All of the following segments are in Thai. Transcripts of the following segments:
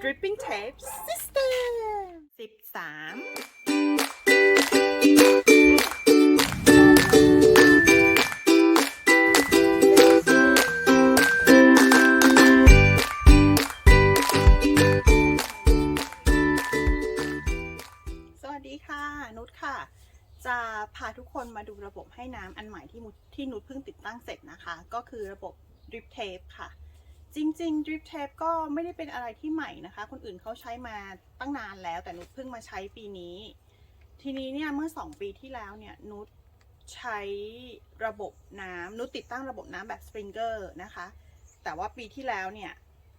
dripping tape system 13สวัสดีค่ะนุชค่ะจะพาทุกคนมาดูระบบให้น้ำอันใหม่ที่ที่นุชเพิ่งติดตั้งเสร็จนะคะ ก็คือระบบ drip tape ค่ะ จริงๆ drip tape ก็ไม่ได้เป็นอะไรที่ใหม่นะคะ คนอื่นเขาใช้มาตั้งนานแล้ว แต่นุชเพิ่งมาใช้ปีนี้ ทีนี้เนี่ยเมื่อ 2 ปีที่แล้วเนี่ยนุชใช้ระบบน้ำนุชติดตั้งระบบน้ำแบบสปริงเกอร์นะคะ แต่ว่าปีที่แล้วเนี่ย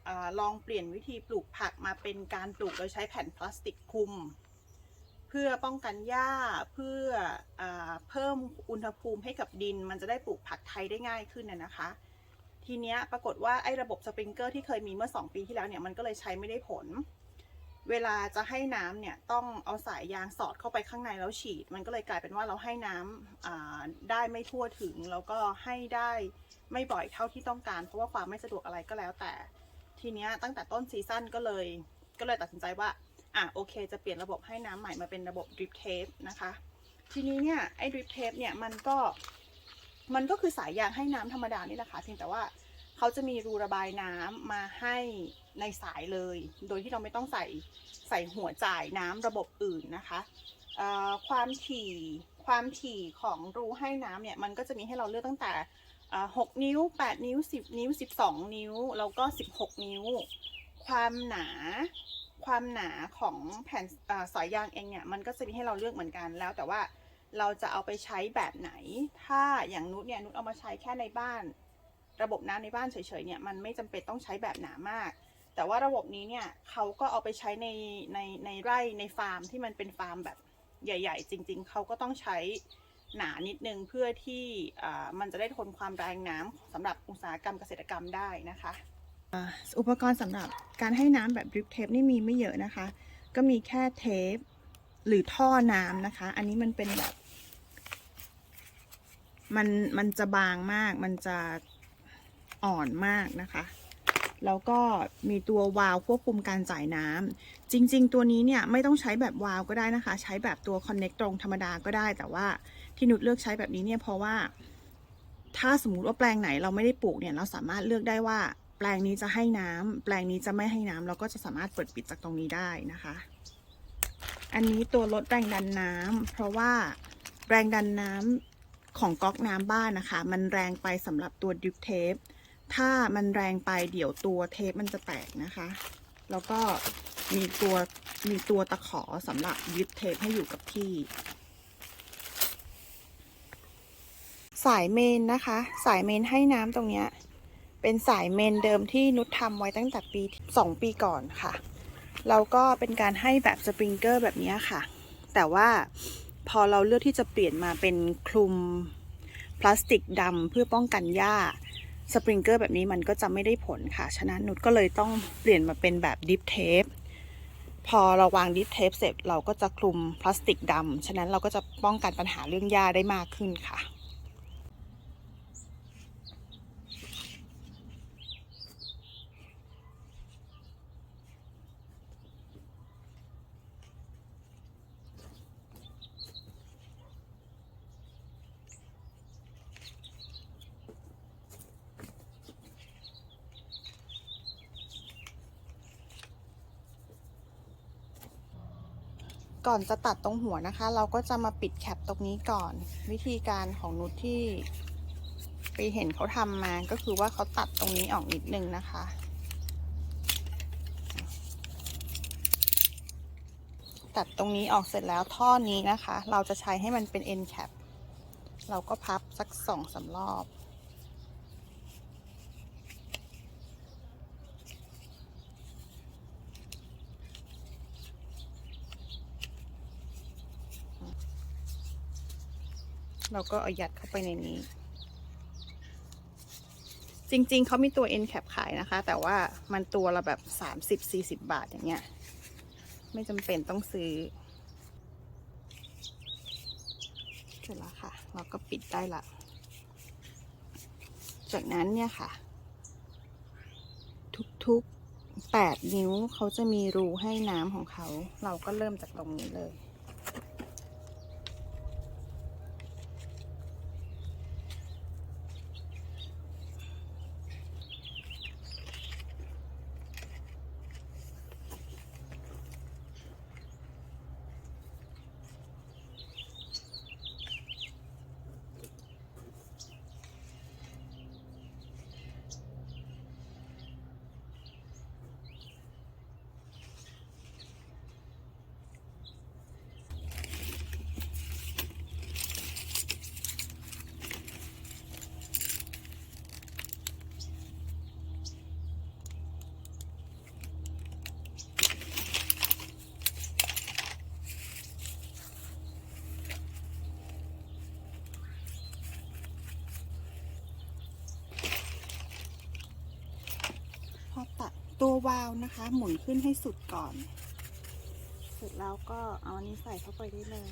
อลองเปลี่ยนวิธีปลูกผักมาเป็นการปลูกโดยใช้แผ่นพลาสติกคลุม เพื่อป้องกันหญ้าเพื่ออเพิ่มอุณหภูมิให้กับดิน มันจะได้ปลูกผักไทยได้ง่ายขึ้นนะนะคะ ทีเนี้ยปรากฏว่าไอ้ระบบสปริงเกอร์ที่เคยมีเมื่อ 2 ปีที่แล้วเนี่ยมันก็เลยใช้ไม่ได้ผล เวลาจะให้น้ำเนี่ยต้องเอาสายยางสอดเข้าไปข้างในแล้วฉีด มันก็เลยกลายเป็นว่าเราให้น้ำได้ไม่ทั่วถึง แล้วก็ให้ได้ไม่บ่อยเท่าที่ต้องการ เพราะว่าความไม่สะดวกอะไรก็แล้วแต่ ทีเนี้ยตั้งแต่ต้นซีซั่นก็เลยก็เลยตัดสินใจว่าอะโอเค จะเปลี่ยนระบบให้น้ำใหม่มาเป็นระบบ drip tape นะคะ ทีนี้เนี่ยไอ้ drip tape เนี่ยมันก็มันก็คือสายยางให้น้ำธรรมดานี่แหละค่ะเพียงแต่ว่า เขาจะมีรูระบายน้ำมาให้ในสายเลย โดยที่เราไม่ต้องใส่ใส่หัวจ่ายน้ำระบบอื่นนะคะความถี่ความถี่ของรูให้น้ำเนี่ยมันก็จะมีให้เราเลือกตั้งแต่ 6 นิ้ว 8 นิ้ว 10 นิ้ว 12 นิ้ว แล้วก็ 16 นิ้ว ความหนาความหนาของแผ่นอสายยางเองเนี่ยมันก็จะมีให้เราเลือกเหมือนกันแล้ว แต่ว่าเราจะเอาไปใช้แบบไหน ถ้าอย่างนุชเนี่ยนุชเอามาใช้แค่ในบ้าน ระบบน้ำในบ้านเฉยๆเนี่ยมันไม่จำเป็นต้องใช้แบบหนามาก แต่ว่าระบบนี้เนี่ยเขาก็เอาไปใช้ในในในไร่ในฟาร์มที่มันเป็นฟาร์มแบบใหญ่ ๆ จริง ๆเขาก็ต้องใช้หนานิดนึงเพื่อที่มันจะได้ทนความแรงน้ำสำหรับอุตสาหกรรมเกษตรกรรมได้นะคะอุปกรณ์สำหรับการให้น้ำแบบดริปเทปนี่มีไม่เยอะนะคะ ก็มีแค่เทปหรือท่อน้ำนะคะ อันนี้มันเป็นแบบ มันมันจะบางมากมันจะ อ่อนมากนะคะ แล้วก็มีตัววาล์วควบคุมการจ่ายน้ำจริง ๆ ตัวนี้เนี่ยไม่ต้องใช้แบบวาล์วก็ได้นะคะ ใช้แบบตัวคอนเน็กตรงธรรมดาก็ได้ แต่ว่าที่นุชเลือกใช้แบบนี้เนี่ยเพราะว่า ถ้าสมมติว่าแปลงไหนเราไม่ได้ปลูกเนี่ยเราสามารถเลือกได้ว่าแปลงนี้จะให้น้ำแปลงนี้จะไม่ให้น้ำเราก็จะสามารถเปิดปิดจากตรงนี้ได้นะคะ อันนี้ตัวลดแรงดันน้ำเพราะว่าแรงดันน้ำของก๊อกน้ำบ้านนะคะ มันแรงไปสำหรับตัวดริปเทป ถ้ามันแรงไปเดี๋ยวตัวเทปมันจะแตกนะคะ แล้วก็มีตัวมีตัวตะขอสำหรับยึดเทปให้อยู่กับที่ สายเมนนะคะ สายเมนให้น้ำตรงเนี้ยเป็นสายเมนเดิมที่นุชทำไว้ตั้งแต่ปีสองปีก่อนค่ะแล้วก็เป็นการให้แบบสปริงเกอร์แบบนี้ค่ะ แต่ว่าพอเราเลือกที่จะเปลี่ยนมาเป็นคลุมพลาสติกดำเพื่อป้องกันหญ้า สปริงเกอร์แบบนี้มันก็จะไม่ได้ผลค่ะ ฉะนั้นนุชก็เลยต้องเปลี่ยนมาเป็นแบบดิฟเทป พอเราวางดิฟเทปเสร็จเราก็จะคลุมพลาสติกดำ ฉะนั้นเราก็จะป้องกันปัญหาเรื่องหญ้าได้มากขึ้นค่ะ ก่อนจะตัดตรงหัวนะคะ เราก็จะมาปิดแคปตรงนี้ก่อน วิธีการของนุชที่ไปเห็นเขาทำมาก็คือว่าเขาตัดตรงนี้ออกนิดนึงนะคะ ตัดตรงนี้ออกเสร็จแล้วท่อนี้นะคะ เราจะใช้ให้มันเป็น end cap เราก็พับสักสองสามรอบ เราก็เอายัดเข้าไปในนี้ จริงๆ เขามีตัว end cap ขายนะคะ แต่ว่ามันตัวละแบบ 30-40 บาทอย่างเงี้ย ไม่จำเป็นต้องซื้อ เสร็จแล้วค่ะ เราก็ปิดได้ละ จากนั้นเนี่ยค่ะ ทุกๆ8นิ้วเขาจะมีรูให้น้ำของเขา เราก็เริ่มจากตรงนี้เลย พอ ตัววาล์วนะคะ หมุนขึ้นให้สุดก่อน เสร็จแล้วก็เอาอันนี้ใส่เข้าไปได้เลย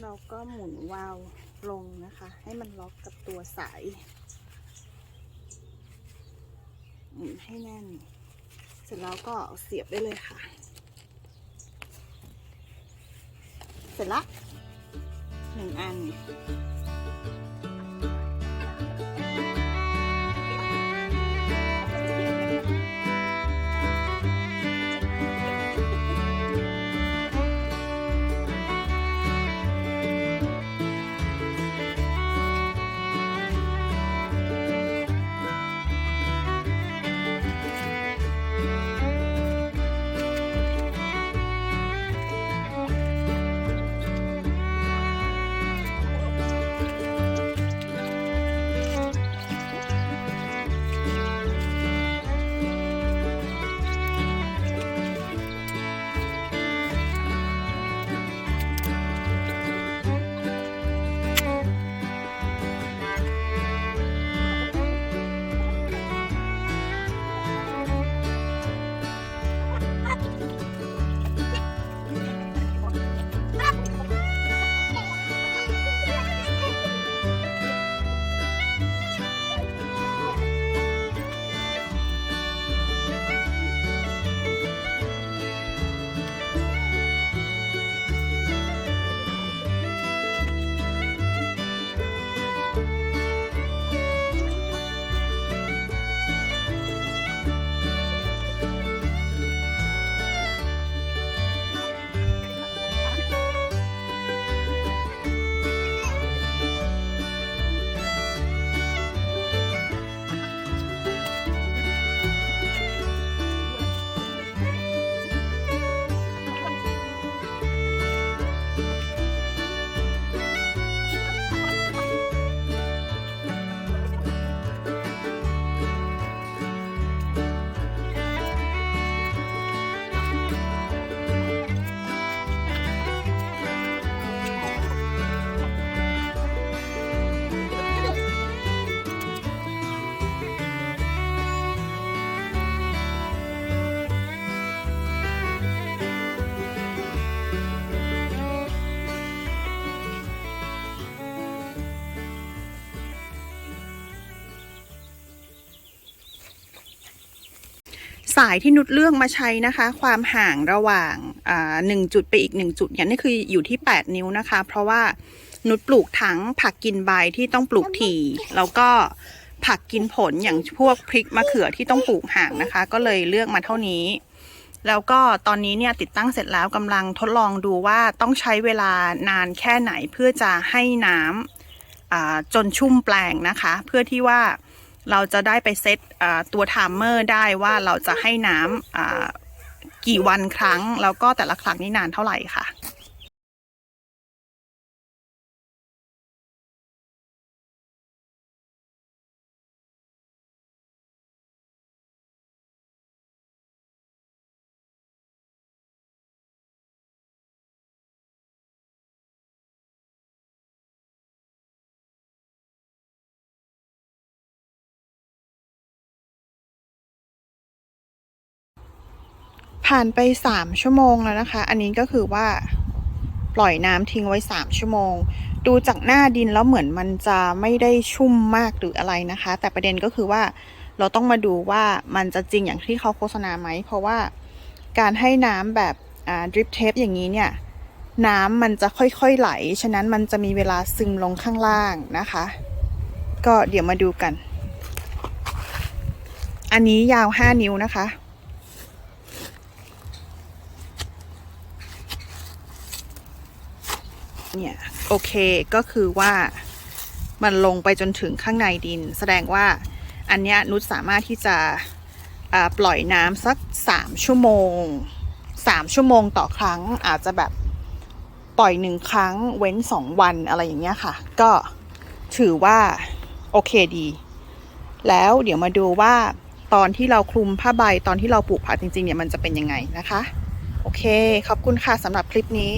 เราก็หมุนวาล์วลงนะคะ ให้มันล็อกกับตัวสาย หมุนให้แน่น ร็จแล้วก็เอาเสียบได้เลยค่ะ เสร็จละหนึ่งอัน สายที่นุชเลือกมาใช้นะคะ ความห่างระหว่างหนึ่งจุดไปอีกหนึ่งจุดเนี่ยนี่คืออยู่ที่ 8 นิ้วนะคะ เพราะว่านุชปลูกทั้งผักกินใบที่ต้องปลูกถี่แล้วก็ผักกินผลอย่างพวกพริกมะเขือที่ต้องปลูกห่างนะคะ ก็เลยเลือกมาเท่านี้ แล้วก็ตอนนี้เนี่ยติดตั้งเสร็จแล้วกำลังทดลองดูว่าต้องใช้เวลานานแค่ไหนเพื่อจะให้น้ำอ่าจนชุ่มแปลงนะคะ เพื่อที่ว่า เราจะได้ไปเซตตัวไทม์เมอร์ได้ว่าเราจะให้น้ำกี่วันครั้ง แล้วก็แต่ละครั้งนี่นานเท่าไหร่ค่ะ ผ่านไป3ชั่วโมงแล้วนะคะ อันนี้ก็คือว่าปล่อยน้ำทิ้งไว้3ชั่วโมง ดูจากหน้าดินแล้วเหมือนมันจะไม่ได้ชุ่มมากหรืออะไรนะคะ แต่ประเด็นก็คือว่าเราต้องมาดูว่ามันจะจริงอย่างที่เขาโฆษณาไหม เพราะว่าการให้น้ำแบบดริปเทปอย่างนี้เนี่ย น้ำมันจะค่อยๆไหล ฉะนั้นมันจะมีเวลาซึมลงข้างล่างนะคะ ก็เดี๋ยวมาดูกัน อันนี้ยาว 5 นิ้วนะคะ เนี่ยโอเคก็คือว่ามันลงไปจนถึงข้างในดิน แสดงว่าอันเนี้ยนุชสามารถที่จะปล่อยน้ำสัก3ชั่วโมง3ชั่วโมงต่อครั้งอาจจะแบบปล่อยหนึ่งครั้งเว้น2วันอะไรอย่างเงี้ยค่ะ ก็ถือว่าโอเคดี แล้วเดี๋ยวมาดูว่าตอนที่เราคลุมผ้าใบตอนที่เราปลูกผักจริงๆเนี่ยมันจะเป็นยังไงนะคะ โอเค ขอบคุณค่ะสำหรับคลิปนี้